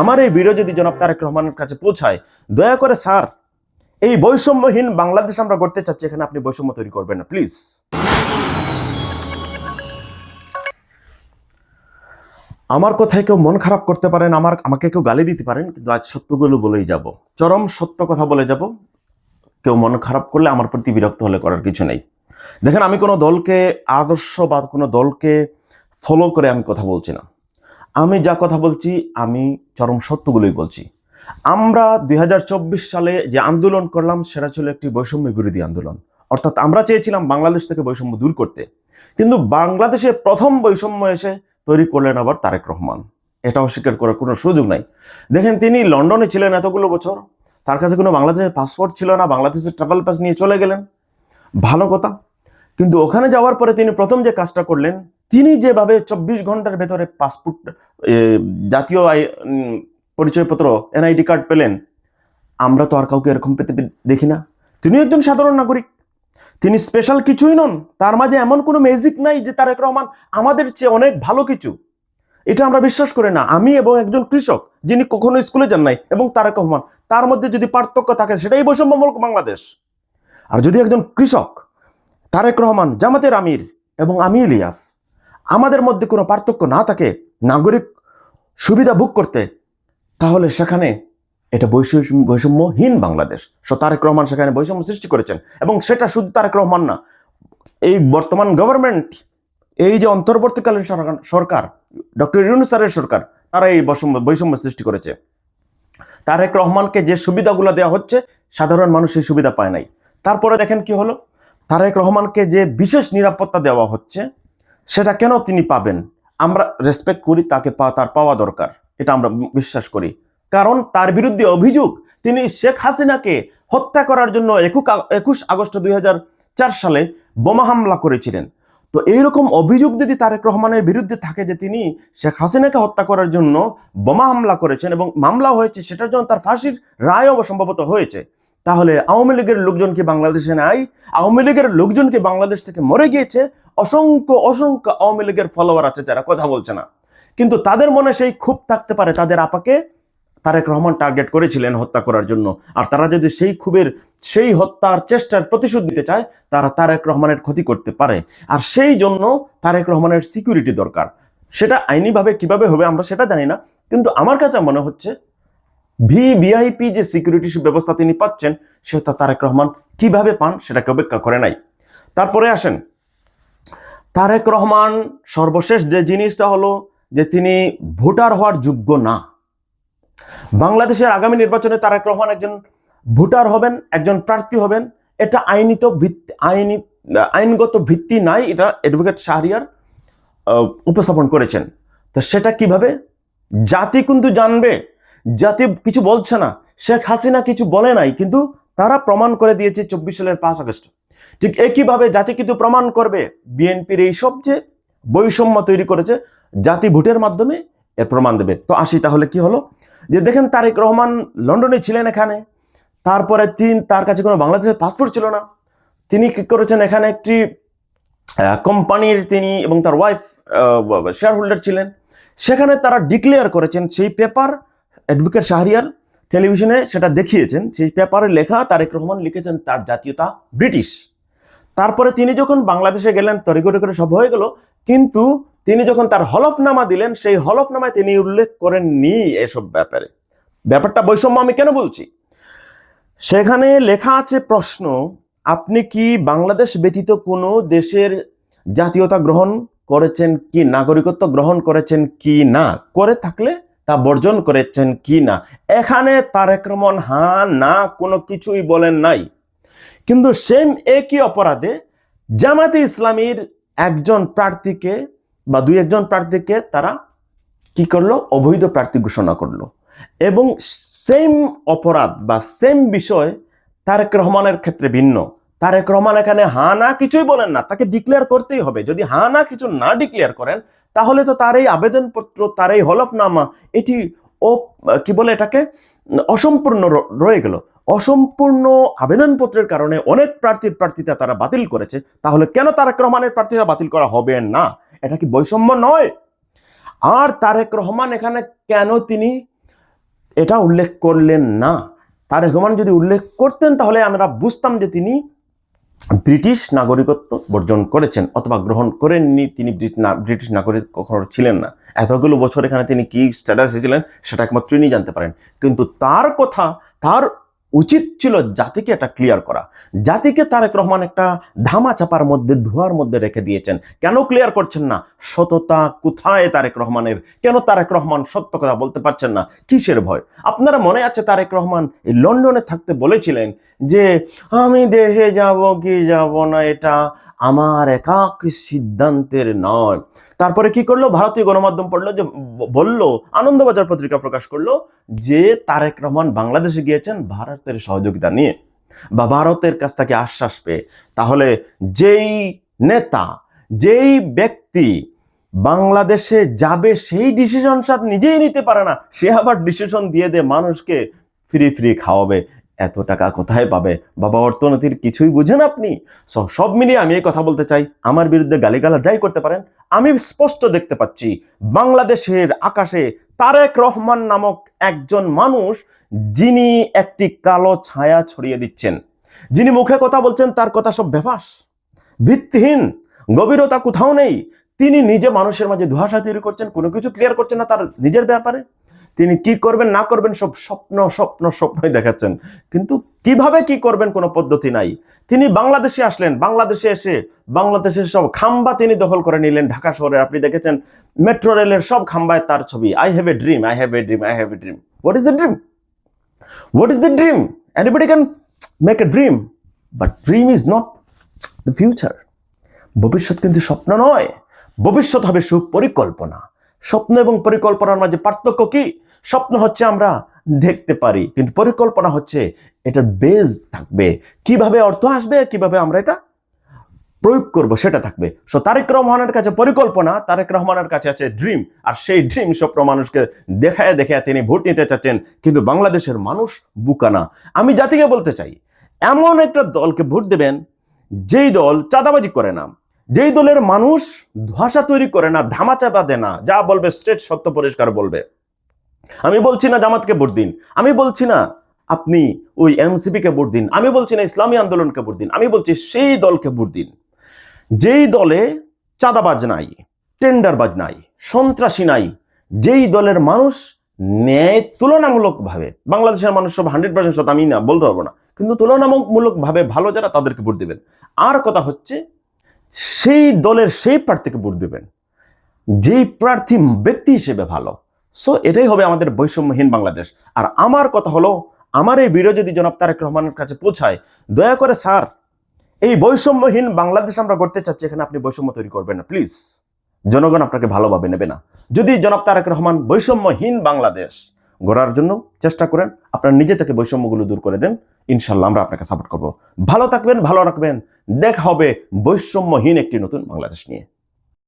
আমার এই ভিডিও যদি জনাব তারেক রহমানের কাছে পৌঁছায়, দয়া করে স্যার, এই বৈষম্যহীন বাংলাদেশ আমরা করতে চাচ্ছি, এখানে আপনি বৈষম্য তৈরি করবেন না প্লিজ আমার কথায় কেউ মন খারাপ করতে পারেন, আমার, আমাকে কেউ গালি দিতে পারেন, কিন্তু আজ সত্যগুলো বলেই যাব। চরম সত্য কথা বলে যাব। কেউ মন খারাপ করলে আমার প্রতি বিরক্ত হলে করার কিছু নেই। দেখেন, আমি কোনো দলকে আদর্শ বা কোনো দলকে ফলো করে আমি কথা বলছি না। আমি যা কথা বলছি, আমি চরম সত্যগুলোই বলছি। আমরা দু হাজার চব্বিশ সালে যে আন্দোলন করলাম, সেটা ছিল একটি বৈষম্য বিরোধী আন্দোলন। অর্থাৎ আমরা চেয়েছিলাম বাংলাদেশ থেকে বৈষম্য দূর করতে। কিন্তু বাংলাদেশে প্রথম বৈষম্য এসে তৈরি করলেন আবার তারেক রহমান। এটা অস্বীকার করার কোনো সুযোগ নাই। দেখেন, তিনি লন্ডনে ছিলেন এতগুলো বছর। তার কাছে কোনো বাংলাদেশের পাসপোর্ট ছিল না, বাংলাদেশের ট্রাভেল পাস নিয়ে চলে গেলেন। ভালো কথা। কিন্তু ওখানে যাওয়ার পরে তিনি প্রথম যে কাজটা করলেন তিনি যেভাবে চব্বিশ ঘণ্টার ভেতরে পাসপোর্ট জাতীয় পরিচয়পত্র, এনআইডি কার্ড পেলেন, আমরা তো আর কাউকে এরকম পেতে দেখি না। তিনি একজন সাধারণ নাগরিক। তিনি স্পেশাল কিছুই নন। তার মাঝে এমন কোনো ম্যাজিক নাই যে তারেক রহমান আমাদের চেয়ে অনেক ভালো কিছু। এটা আমরা বিশ্বাস করি না। আমি এবং একজন কৃষক, যিনি কখনো স্কুলে যান নাই, এবং তারেক রহমান, তার মধ্যে যদি পার্থক্য থাকে, সেটাই বৈষম্যমূলক বাংলাদেশ। আর যদি একজন কৃষক, তারেক রহমান, জামাতের আমির এবং আমি ইলিয়াস আমাদের মধ্যে কোনো পার্থক্য না থাকে, নাগরিক সুবিধা ভোগ করতে, তাহলে সেখানে এটা বৈষম্য বৈষম্যহীন বাংলাদেশ। সো তারেক রহমান সেখানে বৈষম্য সৃষ্টি করেছেন এবং সেটা শুধু তারেক রহমান না, এই বর্তমান গভর্নমেন্ট এই যে অন্তর্বর্তীকালীন সরকার ডক্টর ইউনুস স্যারের সরকার, তারা এই বৈষম্য বৈষম্য সৃষ্টি করেছে। তারেক রহমানকে যে সুবিধাগুলো দেওয়া হচ্ছে, সাধারণ মানুষ সেই সুবিধা পায় নাই। তারপরে দেখেন কি হলো? তারেক রহমানকে যে বিশেষ নিরাপত্তা দেওয়া হচ্ছে সেটা কেন তিনি পাবেন? আমরা রেসপেক্ট করি তাকে পা, তার পাওয়া দরকার। এটা আমরা বিশ্বাস করি। কারণ তার বিরুদ্ধে অভিযোগ, তিনি শেখ হাসিনাকে হত্যা করার জন্য একুশ আগস্ট দুই হাজার চার সালে বোমা হামলা করেছিলেন। তো এইরকম অভিযোগ যদি তারেক রহমানের বিরুদ্ধে থাকে যে তিনি শেখ হাসিনাকে হত্যা করার জন্য বোমা হামলা করেছেন এবং মামলা হয়েছে, সেটার জন্য তার ফাঁসির রায়ও সম্ভবত হয়েছে, তাহলে আওয়ামী লীগের লোকজন কি বাংলাদেশে নাই? আওয়ামী লীগের লোকজন কি বাংলাদেশ থেকে মরে গিয়েছে? অসংখ্য অসংখ্য আওয়ামী লীগের ফলোয়ার আছে যারা কথা বলছে না। কিন্তু তাদের মনে সেই ক্ষোভ থাকতে পারে, তাদের আপাকে তারেক রহমান টার্গেট করেছিলেন হত্যা করার জন্য। আর তারা যদি সেই ক্ষোভের, সেই হত্যার চেষ্টার প্রতিশোধ দিতে চায়, তারা তারেক রহমানের ক্ষতি করতে পারে। আর সেই জন্য তারেক রহমানের সিকিউরিটি দরকার। সেটা আইনিভাবে কীভাবে হবে আমরা সেটা জানি না। কিন্তু আমার কাছে মনে হচ্ছে ভি ভিআইপি যে সিকিউরিটি ব্যবস্থা তিনি পাচ্ছেন, সেটা তারেক রহমান কীভাবে পান সেটাকে অপেক্ষা করে নাই। তারপরে আসেন তারেক রহমান সর্বশেষ যে জিনিসটা হলো যে তিনি ভোটার হওয়ার যোগ্য না। বাংলাদেশের আগামী নির্বাচনে তারেক রহমান একজন ভোটার হবেন, একজন প্রার্থী হবেন। এটা আইনিত ভিত্তি, আইনি, আইনগত ভিত্তি নাই, এটা অ্যাডভোকেট শাহরিয়ার উপস্থাপন করেছেন। তো সেটা কীভাবে? জাতি কিন্তু জানবে। জাতি কিছু বলছে না। শেখ হাসিনা কিছু বলে নাই, কিন্তু তারা প্রমাণ করে দিয়েছে চব্বিশ সালের পাঁচ আগস্ট। ঠিক একইভাবে জাতি কিন্তু প্রমাণ করবে। বিএনপির এই সব যে বৈষম্য তৈরি করেছে জাতি ভোটের মাধ্যমে এর প্রমাণ দেবে। তো আসি তাহলে কি হলো? যে দেখেন তারেক রহমান লন্ডনে ছিলেন এখানে। তারপরে তিনি তার কাছে কোনো বাংলাদেশের পাসপোর্ট ছিল না। তিনি কি করেছেন? এখানে একটি কোম্পানির তিনি এবং তার ওয়াইফ শেয়ার হোল্ডার ছিলেন। সেখানে তারা ডিক্লেয়ার করেছেন সেই পেপার অ্যাডভোকেট শাহরিয়ার টেলিভিশনে সেটা দেখিয়েছেন। সেই পেপারে লেখা তারেক রহমান লিখেছেন তার জাতীয়তা ব্রিটিশ। তারপরে তিনি যখন বাংলাদেশে গেলেন তরিগরে করে সব হয়ে গেল, কিন্তু তিনি যখন তার হলফনামা দিলেন, সেই হলফনামায় তিনি উল্লেখ করেননি এসব ব্যাপারে। ব্যাপারটা বৈষম্য আমি কেন বলছি? সেখানে লেখা আছে প্রশ্ন, আপনি কি বাংলাদেশ ব্যতীত কোনো দেশের জাতীয়তা গ্রহণ করেছেন কি নাগরিকত্ব গ্রহণ করেছেন কি না? করে থাকলে তা বর্জন করেছেন কি না? এখানে তারেক রহমান হা না, কোনো কিছুই বলেন নাই। কিন্তু সেম একই অপরাধে জামাতে ইসলামীর একজন প্রার্থীকে বা দুই একজন প্রার্থীকে তারা কি করল? অবৈধ প্রার্থী ঘোষণা করল। এবং সেম অপরাধ বা সেম বিষয় তারেক রহমানের ক্ষেত্রে ভিন্ন। তারেক রহমান এখানে হা না কিছুই বলেন না, তাকে ডিক্লেয়ার করতেই হবে। যদি হা না কিছু না ডিক্লেয়ার করেন, তাহলে তো তার এই আবেদনপত্র, তার এই হলফনামা, এটি ও কি বলে এটাকে? অসম্পূর্ণ রয়ে গেল। অসম্পূর্ণ আবেদনপত্রের কারণে অনেক প্রার্থীর প্রার্থিতা তারা বাতিল করেছে, তাহলে কেন তারেক রহমানের প্রার্থিতা বাতিল করা হবে না? এটা কি বৈষম্য নয়? আর তারেক রহমান এখানে কেন তিনি এটা উল্লেখ করলেন না? তারেক রহমান যদি উল্লেখ করতেন, তাহলে আমরা বুঝতাম যে তিনি ব্রিটিশ নাগরিকত্ব বর্জন করেছেন, অথবা গ্রহণ করেননি তিনি ব্রিটিশ নাগরিক কখনো ছিলেন না। এতগুলো বছর এখানে তিনি কি স্ট্যাটাসে ছিলেন, সেটা একমাত্র তিনি জানতে পারেন। কিন্তু তার কথা, তার উচিত ছিল জাতিকে এটা ক্লিয়ার করা। জাতিকে তারেক রহমান একটা ধামা চাপার মধ্যে, ধোয়ার মধ্যে রেখে দিয়েছেন। কেন ক্লিয়ার করছেন না? সততা কোথায় তারেক রহমানের? কেন তারেক রহমান সত্য কথা বলতে পারছেন না? কিসের ভয়? আপনারা মনে আছে তারেক রহমান এই লন্ডনে থাকতে বলেছিলেন যে, আমি দেশে যাব কি যাব না? এটা আমার একাক সিদ্ধান্তের নয়। তারপরে কি করল? ভারতীয় গণমাধ্যম পড়ল যে বলল, আনন্দবাজার পত্রিকা প্রকাশ করল যে, তারেক রহমান বাংলাদেশে গিয়েছেন ভারতের সহযোগিতা নিয়ে বা ভারতের কাছ থেকে আশ্বাস পেয়ে। তাহলে যেই নেতা, যেই ব্যক্তি বাংলাদেশে যাবে, সেই ডিসিশন সাথ নিজেই নিতে পারে না। সে আবার ডিসিশন দিয়ে দে মানুষকে ফ্রি ফ্রি খাওয়াবে। এত টাকা কোথায় পাবে? বাবা, অর্থনীতির কিছুই বুঝেন আপনি। সব মিলিয়ে আমি এই কথা বলতে চাই। আমার বিরুদ্ধে গালিগালা যাই করতে পারেন। আমি স্পষ্ট দেখতে পাচ্ছি, বাংলাদেশের আকাশে তারেক রহমান নামক একজন মানুষ যিনি একটি কালো ছায়া ছড়িয়ে দিচ্ছেন। যিনি মুখে কথা বলছেন, তার কথা সব বেফাস, ভিত্তিহীন, গভীরতা কোথাও নেই। তিনি নিজে মানুষের মাঝে ধোঁয়াশা তৈরি করছেন, কোনো কিছু ক্লিয়ার করছেন না তার নিজের ব্যাপারে। তিনি কি করবেন, না করবেন, সব স্বপ্ন স্বপ্ন, স্বপ্নই দেখাচ্ছেন। কিন্তু কীভাবে কি করবেন কোনো পদ্ধতি নাই। তিনি বাংলাদেশে আসলেন, বাংলাদেশে এসে বাংলাদেশের সব খাম্বা তিনি দখল করে নিলেন ঢাকা শহরে। আপনি দেখেছেন, মেট্রো রেলের সব খাম্বায় তার ছবি I have a dream I have a dream I have a dream what is the dream what is the dream anybody can make a dream but dream is not the future ভবিষ্যৎ কিন্তু স্বপ্ন নয়। ভবিষ্যৎ হবে সুপরিকল্পনা। স্বপ্ন এবং পরিকল্পনার মাঝে পার্থক্য কি? স্বপ্ন হচ্ছে আমরা দেখতে পারি, কিন্তু পরিকল্পনা হচ্ছে এটার বেজ থাকবে। কীভাবে অর্থ আসবে, কীভাবে আমরা এটা প্রয়োগ করব, সেটা থাকবে। সো তারেক রহমানের কাছে পরিকল্পনা, তারেক রহমানের কাছে আছে ড্রিম আর সেই ড্রিম স্বপ্ন মানুষকে দেখায় দেখায় তিনি ভোট নিতে চাচ্ছেন, কিন্তু বাংলাদেশের মানুষ বুকানা আমি জাতিকে বলতে চাই, এমন একটা দলকে ভোট দেবেন, যেই দল চাঁদাবাজি করে না, যেই দলের মানুষ ভাষা তৈরি করে না, ধামাচাপা দেয় না, যা বলবে স্ট্রেট সত্য পরিষ্কার বলবে। আমি বলছি না জামাতকে ভোট দিন। আমি বলছি না আপনি ওই এনসিপি কে ভোট দিন। আমি বলছি না ইসলামী আন্দোলনকে ভোট দিন। আমি বলছি সেই দলকে ভোট দিন। যেই দলে চাঁদাবাজ নাই, টেন্ডারবাজ নাই, সন্ত্রাসী নাই, যেই দলের মানুষ ন্যায় তুলনামূলকভাবে বাংলাদেশের মানুষ সব হান্ড্রেড পার্সেন্ট সত আমি না, বলতে পারব না। কিন্তু তুলনামূলকভাবে ভালো যারা, তাদেরকে ভোট দেবেন। আর কথা হচ্ছে, সেই দলের সেই প্রার্থীকে ভোট দেবেন। যেই প্রার্থী ব্যক্তি হিসেবে ভালো সো এটাই হবে আমাদের বৈষম্যহীন বাংলাদেশ। আর আমার কথা হলো, আমার এই ভিডিও যদি জনাব তারেক রহমানের কাছে পৌঁছায়, দয়া করে স্যার, এই বৈষম্যহীন বাংলাদেশ আমরা করতে চাচ্ছি, এখানে আপনি বৈষম্য তৈরি করবেন না, প্লিজ। জনগণ আপনাকে ভালোভাবে নেবে না। যদি জনাব তারেক রহমান বৈষম্যহীন বাংলাদেশ গড়ার জন্য চেষ্টা করেন, আপনার নিজে থেকে বৈষম্যগুলো দূর করে দেন ইনশাল্লাহ আমরা আপনাকে সাপোর্ট করব। ভালো থাকবেন, ভালো রাখবেন। দেখা হবে বৈষম্যহীন একটি নতুন বাংলাদেশ নিয়ে।